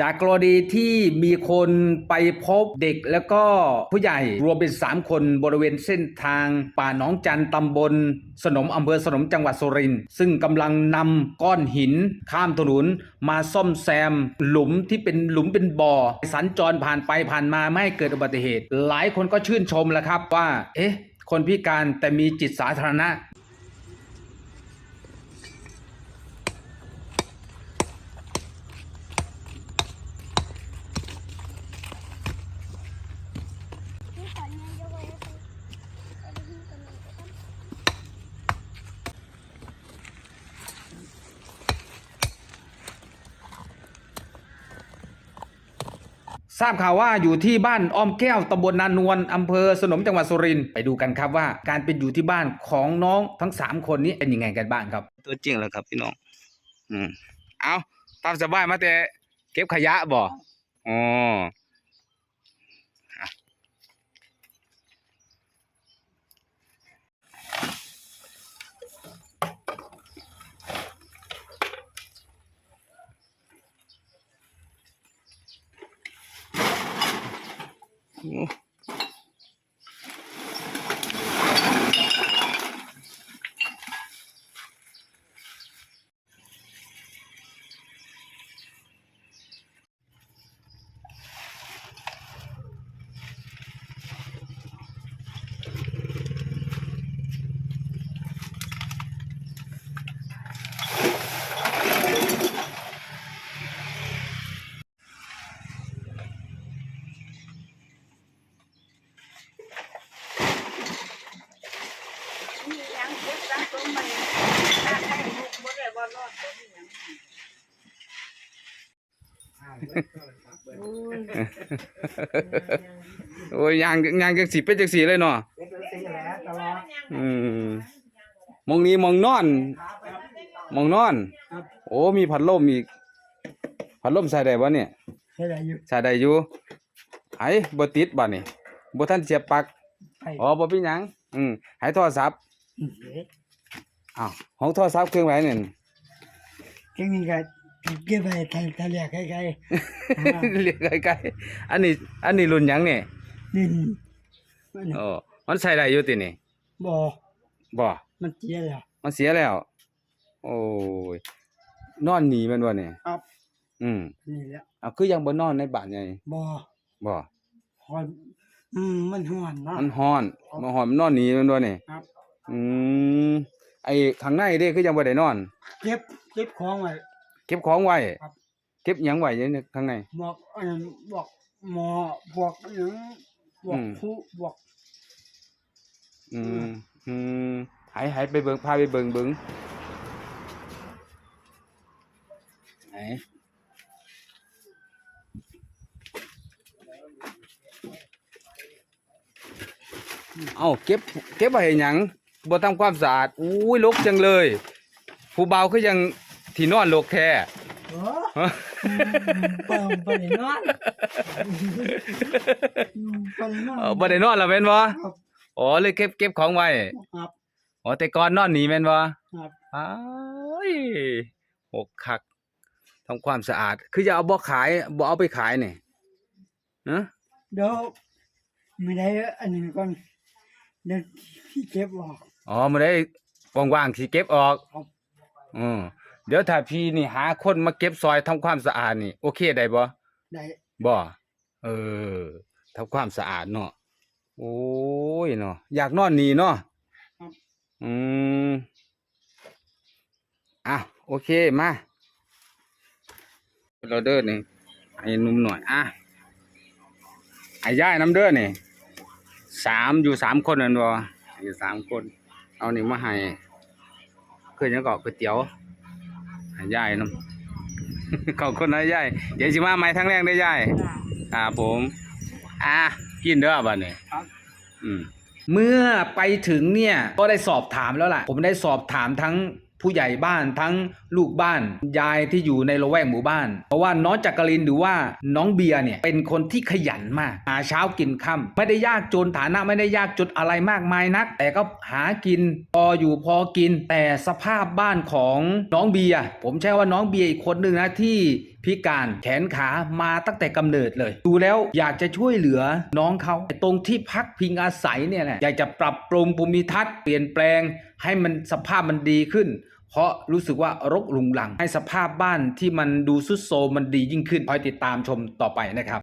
จากกรณีที่มีคนไปพบเด็กแล้วก็ผู้ใหญ่รวมเป็น 3 คนบริเวณเส้นทาง ป่าหนองจันตำบล สนมอำเภอสนมจังหวัดสุรินทร์ซึ่งกำลังนำก้อนหิน ข้ามถนนมาซ่อมแซม หลุมที่เป็นหลุมเป็นบ่อ สัญจรผ่านไปผ่านมาไม่ให้เกิดอุบัติเหตุ หลายคนก็ชื่นชมแหละครับว่า เอ๊ะ คนพิการแต่มีจิตสาธารณะ นี่ก่อนนะยกไว้ให้ไปเอาไปที่ตรงนี้ก่อน ทราบข่าวว่าอยู่ที่บ้านอ้อมแก้วตำบลนานวลอำเภอสนมจังหวัดสุรินทร์ไปดูกันครับว่า การเป็นอยู่ที่บ้านของน้องทั้งสามคนนี้เป็นยังไงกันบ้างครับ ตัวจริงแล้วครับพี่น้อง อืม เอาตามสบายมาแต่เก็บขยะบ่อ๋อ Yeah. โอ้โอ้ยยางยางจังสีเป็นจังสีเลยเนาะอืมมองนี้มองนอน มองนอน โอ้มีพัดลมอีกพัดลมใส่ได้บ่เนี่ยใช่ได้อยู่ใส่ได้อยู่ไอ้บ่ติดบ่นี่บ่ทันเสียบปลั๊กไอ้อ๋อบ่เป็นหยังอืมให้โทรศัพท์เอ๊ะอ้าวของโทรศัพท์เครื่องไหนเนี่ยเทคนิคก็เก็บไปทะทะเลใกล้ๆอ่าเรียกใกล้ๆอันนี้อันนี้รุ่นหยังเนี่ยดินมันโอ้มันใส่ได้อยู่ตินี่บ่อบ่มันเจียแล้ว มันเสียแล้ว โอ้ยนอนหนีมันวะเนี่ยครับ อืมนี่แหละเอาคือยังบ่นอนในบ้านไงบ่อบ่หอนอืมมันหอนเนาะ มันฮ้อนมันฮ้อนมันนอนหนีมันวะเนี่ยครับ อืม ไอ้ข้างในเด้คือยังบ่ได้นอน เก็บเก็บของไว้ เก็บของไว้ครับ เก็บหยังไว้อยู่ในข้างในบอกอันนั้นบอกหมอบอกหยังบออืกมครูบอกอืมอืมหายหายไปเบิ่งพาไปเบิ่งเบิ่งไหนเอ้าเก็บเก็บไว้ให้หยัง บ่ทำความสะอาดอุ้ยรกจังเลย ผู้เบาคือยังที่นอนรกแท้เออเปิ่มไปนอนอืมไปนอนเออบ่ได้นอนแล้วแม่นบ่ครับอ๋อเลยเก็บเก็บของไว้ครับ อ๋อแต่ก่อนนอนหนีแม่นบ่ครับ อ้ายหกคักทำความสะอาด คือจะเอาบ่ขายบ่เอาไปขายนี่นะเดี๋ยวไม่ได้อันนี้ก่อนเดี๋ยวพี่เก็บออก อ๋อมื้อใดว่างๆสิเก็บออกครับอืมเดี๋ยวถ้าพี่นี่หาคนมาเก็บซอยทำความสะอาดนี่ โอเคได้บ่ได้บ่เออทำความสะอาดเนาะโอ้ยเนาะอยากนอนนี่เนาะครับอืมอะโอเคมาเราเดินนี่ให้หนุ่มหน่อยอะไอ้ย่ายน้ำเด้อนี่สามอยู่สามคนนั่นบ่อยู่สามคน เอานี่มาให้เคยยังก็ก๋วยเตี๋ยวให้ย่ายน้ำ ขอบคุณนะย่ายเดี๋ยวสิมาใหม่ทั้งแรกได้ย่ายอ่าผม อะกินเด้อบัดนี้ครับ อืม เมื่อไปถึงเนี่ยก็ได้สอบถามแล้วล่ะ ผมได้สอบถามทั้ง ผู้ใหญ่บ้านทั้งลูกบ้าน ยายที่อยู่ในละแวกหมู่บ้าน เพราะว่าน้องจักรินหรือว่าน้องเบียร์เนี่ยเป็นคนที่ขยันมาก หาเช้ากินค่ำไม่ได้ยากจนฐานะไม่ได้ยากจนอะไรมากมายนัก แต่ก็หากินพออยู่พอกิน แต่สภาพบ้านของน้องเบียร์ผมใช่ว่าน้องเบียร์อีกคนหนึ่งนะที่พิการแขนขามาตั้งแต่กำเนิดเลย ดูแล้วอยากจะช่วยเหลือน้องเขาตรงที่พักพิงอาศัยเนี่ยแหละอยากจะปรับปรุงภูมิทัศน์เปลี่ยนแปลงให้มันสภาพมันดีขึ้น เพราะรู้สึกว่ารกลุงหลังให้สภาพบ้านที่มันดูสุดโทรมมันดียิ่งขึ้นคอยติดตามชมต่อไปนะครับ